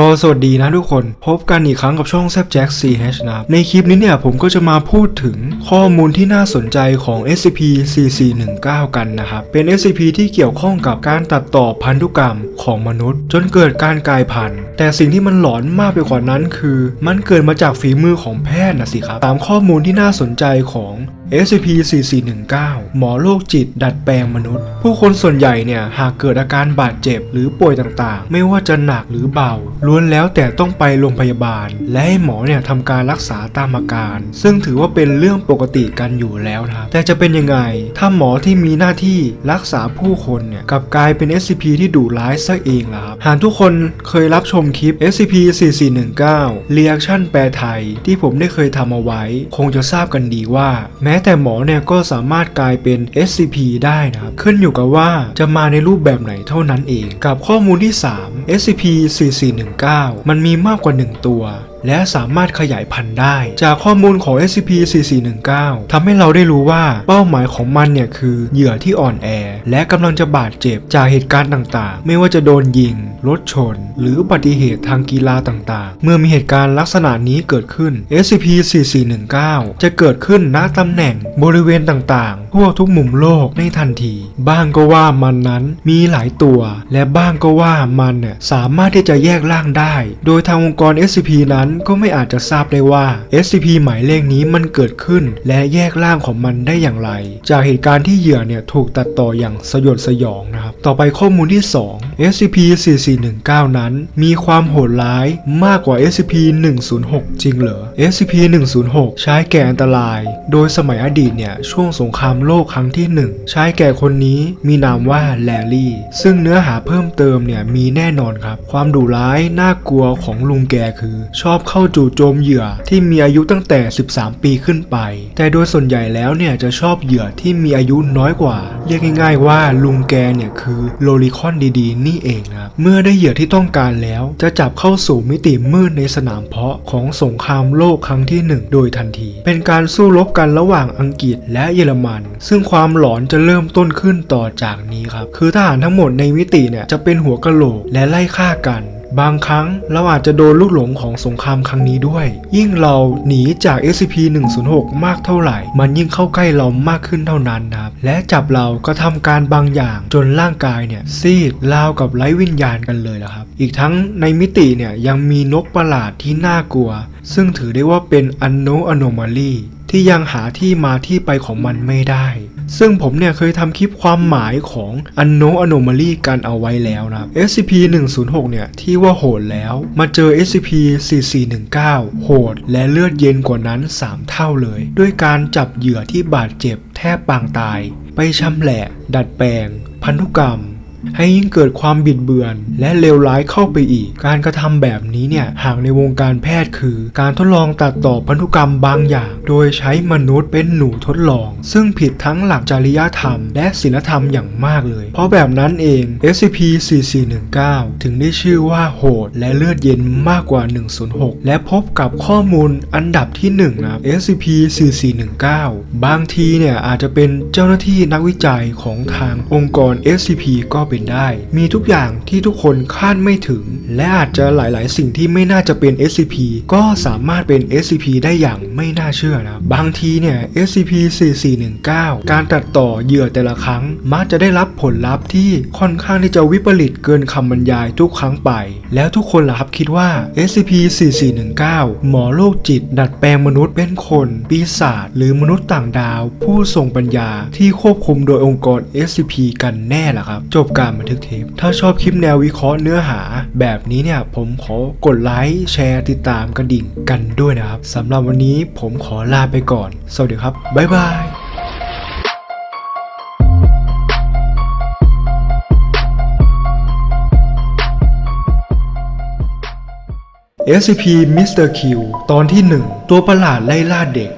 ก็สวัสดีนะทุกคน พบกันอีกครั้งกับช่องแซบแจ็ค CH นะครับ ในคลิปนี้เนี่ยผมก็จะมาพูดถึงข้อมูลที่น่าสนใจของ SCP-4419 กันนะครับ เป็น SCP ที่เกี่ยวข้องกับการตัดต่อพันธุกรรมของมนุษย์ จนเกิดการกลายพันธุ์ แต่สิ่งที่มันหลอนมากไปกว่านั้นคือ มันเกิดมาจากฝีมือของแพทย์นะสิครับ ตามข้อมูลที่น่าสนใจของ SCP-4419 หมอโรคจิตดัดแปลงมนุษย์ ผู้คนส่วนใหญ่เนี่ยหากเกิดอาการบาดเจ็บหรือป่วยต่างๆ ไม่ว่าจะหนักหรือเบา ล้วนแล้วแต่ต้องไปโรงพยาบาล และให้หมอเนี่ยทำการรักษาตามอาการ ซึ่งถือว่าเป็นเรื่องปกติกันอยู่แล้วนะครับแต่จะเป็นยังไง ถ้าหมอที่มีหน้าที่รักษาผู้คนเนี่ยกลับกลายเป็น SCP ที่ดุร้ายซะเองล่ะครับหากทุกคนเคยรับชมคลิป SCP-4419 Reaction แปลไทยที่ผมได้เคยทำเอาไว้ คงจะทราบกันดีว่าแม้แต่หมอเนี่ยก็สามารถกลายเป็น SCP ได้นะครับ ขึ้นอยู่กับว่าจะมาในรูปแบบไหนเท่านั้นเอง กับข้อมูลที่ 3 SCP-4419 มันมีมากกว่า 1 ตัวและสามารถขยายพันธุ์ได้ จากข้อมูลของ SCP-4419 ทำให้เราได้รู้ว่าเป้าหมายของมันเนี่ยคือเหยื่อที่อ่อนแอ และกำลังจะบาดเจ็บจากเหตุการณ์ต่างๆ ไม่ว่าจะโดนยิง รถชน หรืออุบัติเหตุทางกีฬาต่างๆ เมื่อมีเหตุการณ์ลักษณะนี้เกิดขึ้น SCP-4419 จะเกิดขึ้นณตำแหน่งบริเวณต่างๆ ทั่วทุกมุมโลกในทันที บ้างก็ว่ามันนั้นมีหลายตัว และบ้างก็ว่ามันเนี่ยสามารถที่จะแยกร่างได้ โดยทางองค์กร SCP นั้นก็ไม่อาจจะทราบได้ว่า SCP หมายเลขนี้มันเกิดขึ้น และแยกร่างของมันได้อย่างไร จากเหตุการณ์ที่เหยื่อเนี่ยถูกตัดต่ออย่างสยดสยองนะครับ ต่อไปข้อมูลที่ 2 SCP-4419 นั้นมีความโหดร้ายมากกว่า SCP-106 จริงเหรอ SCP-106 ใช้แก่อันตราย โดยสมัยอดีตเนี่ยช่วงสงครามโลกครั้งที่1ใช้แก่คนนี้มีนามว่าแลลี่ ซึ่งเนื้อหาเพิ่มเติมเนี่ยมีแน่นอนครับ ความดุร้ายน่ากลัวของลุงแกคือ ชอบเข้าจู่โจมเหยื่อที่มีอายุตั้งแต่ 13 ปีขึ้นไป แต่โดยส่วนใหญ่แล้วเนี่ยจะชอบเหยื่อที่มีอายุน้อยกว่า เรียกง่ายๆว่าลุงแกเนี่ยคือโลลิคอนดีๆนี่เองนะครับเมื่อได้เหยื่อที่ต้องการแล้ว จะจับเข้าสู่มิติมืดในสนามเพาะของสงครามโลกครั้งที่หนึ่งโดยทันที เป็นการสู้รบกันระหว่างอังกฤษและเยอรมัน ซึ่งความหลอนจะเริ่มต้นขึ้นต่อจากนี้ครับคือทหารทั้งหมดในมิติเนี่ยจะเป็นหัวกะโหลกและไล่ฆ่ากัน บางครั้งเราอาจจะโดนลูกหลงของสงครามครั้งนี้ด้วย ยิ่งเราหนีจาก SCP-106 มากเท่าไหร่ มันยิ่งเข้าใกล้เรามากขึ้นเท่านั้นนะครับ และจับเราก็ทำการบางอย่างจนร่างกายเนี่ย ซีดราวกับไร้วิญญาณกันเลยละครับ อีกทั้งในมิติเนี่ยยังมีนกประหลาดที่น่ากลัว ซึ่งถือได้ว่าเป็น Unknown Anomaly ที่ยังหาที่มาที่ไปของมันไม่ได้ ซึ่งผมเนี่ยเคยทำคลิปความหมายของ Unknown Anomaly กันเอาไว้แล้วนะ SCP-106 เนี่ย ที่ว่าโหดแล้ว มาเจอ SCP-4419 โหด และเลือดเย็นกว่านั้น 3 เท่าเลย ด้วยการจับเหยื่อที่บาดเจ็บแทบปางตาย ไปชำแหละ ดัดแปลง พันธุกรรม ให้ยิ่งเกิดความบิดเบือน และเลวร้ายเข้าไปอีก การกระทำแบบนี้เนี่ยหากในวงการแพทย์คือ การทดลองตัดต่อพันธุกรรมบางอย่าง โดยใช้มนุษย์เป็นหนูทดลอง ซึ่งผิดทั้งหลักจริยธรรม และศีลธรรมอย่างมากเลย เพราะแบบนั้นเอง SCP-4419 ถึงได้ชื่อว่าโหด และเลือดเย็นมากกว่า 106 และพบกับข้อมูลอันดับที่1นะ SCP-4419 บางทีเนี่ยอาจจะเป็นเจ้าหน้าที่นักวิจัยของทางองค์กร SCP ก็เป็นได้ มีทุกอย่างที่ทุกคนคาดไม่ถึง และอาจจะหลาย ๆ สิ่งที่ไม่น่าจะเป็น SCP ก็สามารถเป็น SCP ได้อย่างไม่น่าเชื่อนะบางทีเนี่ย SCP-4419 การตัดต่อเหยื่อแต่ละครั้ง มักจะได้รับผลลัพธ์ที่ค่อนข้างที่จะวิปริตเกินคำบรรยายทุกครั้งไป แล้วทุกคนล่ะครับคิดว่า SCP-4419 หมอโรคจิต ดัดแปลงมนุษย์เป็นคน ปีศาจหรือมนุษย์ต่างดาว ผู้ทรงปัญญาที่ควบคุมโดยองค์กร SCP กันแน่ล่ะครับ จบการบันทึกเทป ถ้าชอบคลิปแนววิเคราะห์เนื้อหา แบบนี้เนี่ยผมขอกดไลค์แชร์ติดตามกระดิ่งกันด้วยนะครับสำหรับวันนี้ผมขอลาไปก่อน สวัสดีครับ บ๊ายบาย SCP Mr. Q ตอนที่ 1 ตัวประหลาดไล่ล่าเด็ก